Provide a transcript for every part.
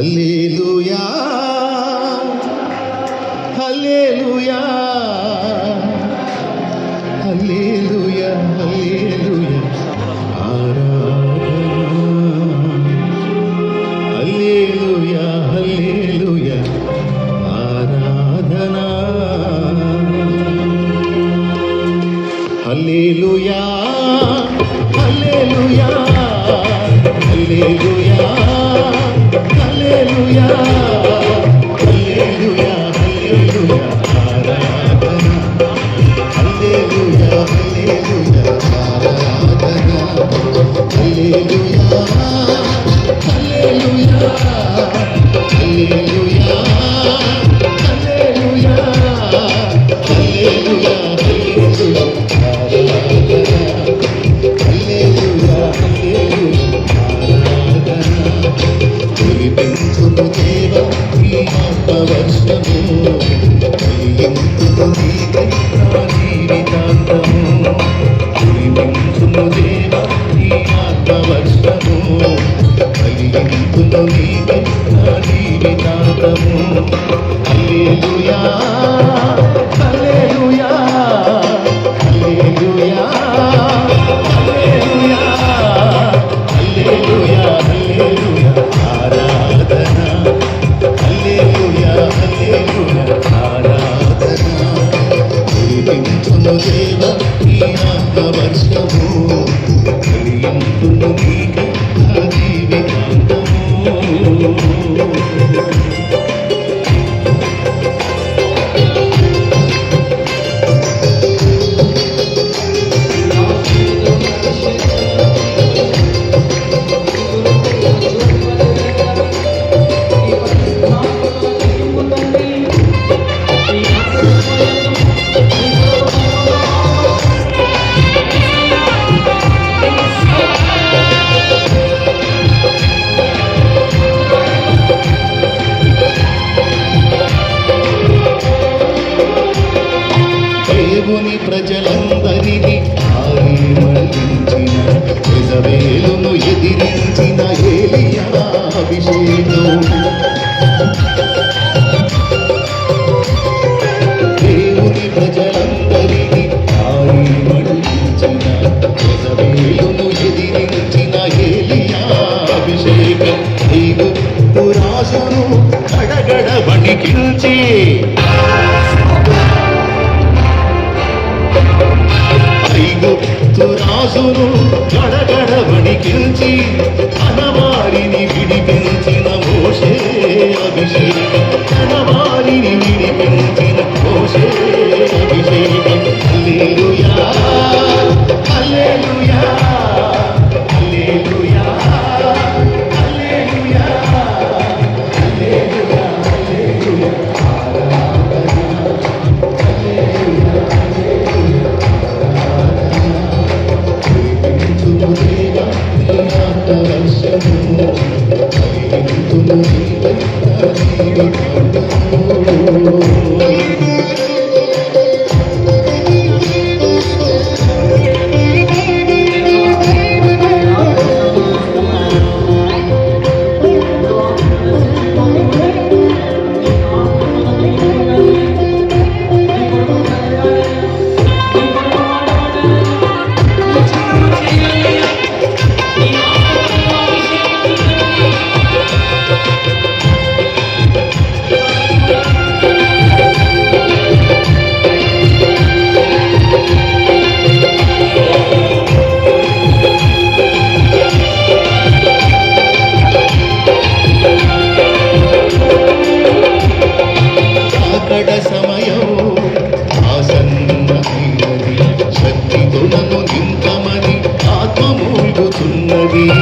Hallelujah. దేవుని ప్రజలందరినీ ఆవిర్వదించిన యజవేలును ఎదిరించిన ఎదిరించిన అభిషేకం. గడగడ దాసును గడగడ వణికించి అనవారిని విడిపించిన మోష Thank you.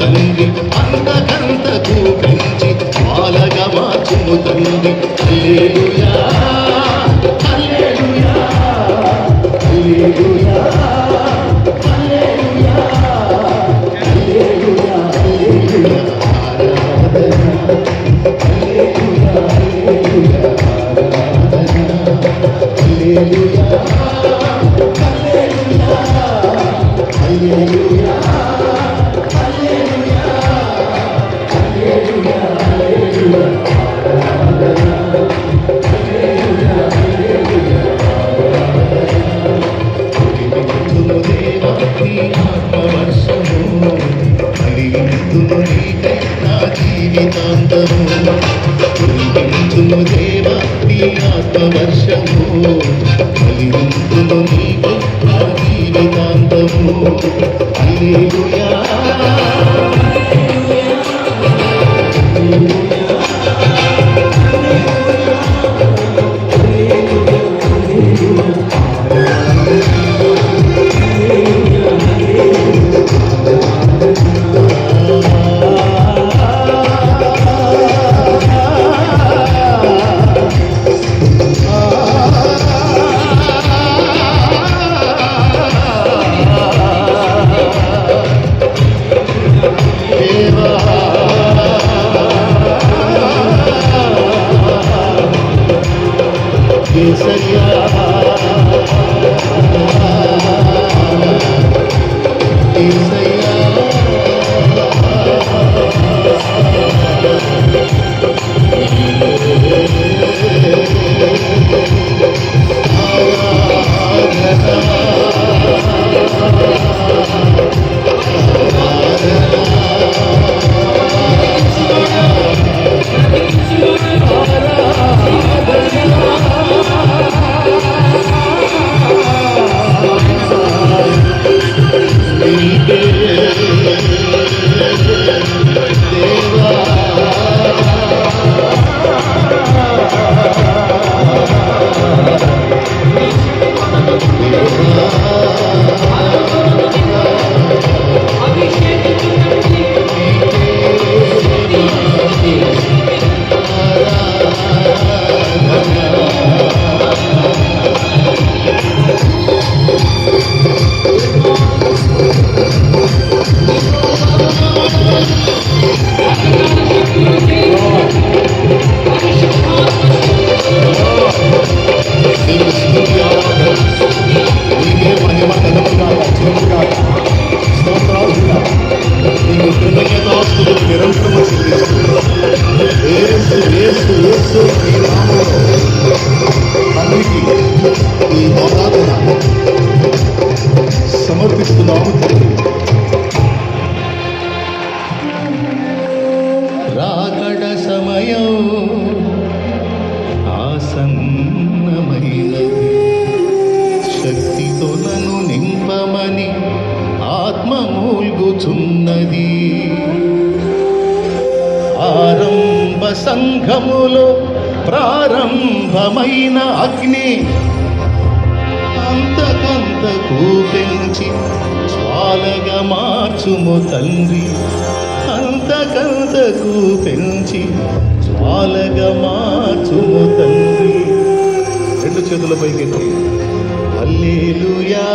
తండ్రి అంతకంతకు పెంచి బాలగా మార్చుము తండ్రి అల్లేలుయా అల్లేలుయా అల్లేలుయా Hallelujah. వర్షము కలిగించును నీవే నా జీవితాంతము హల్లెలూయా హల్లెలూయా Yes, yes. ఉన్నది. ఆరంభ సంఘములో ప్రారంభమైన అగ్ని అంతకంతకు పెంచి జ్వాలగా మార్చుము తండ్రి. అంతకంతకు పెంచి జ్వాలగా మార్చుము తండ్రి. రెండు చేతుల పైకెత్తి అల్లేలుయా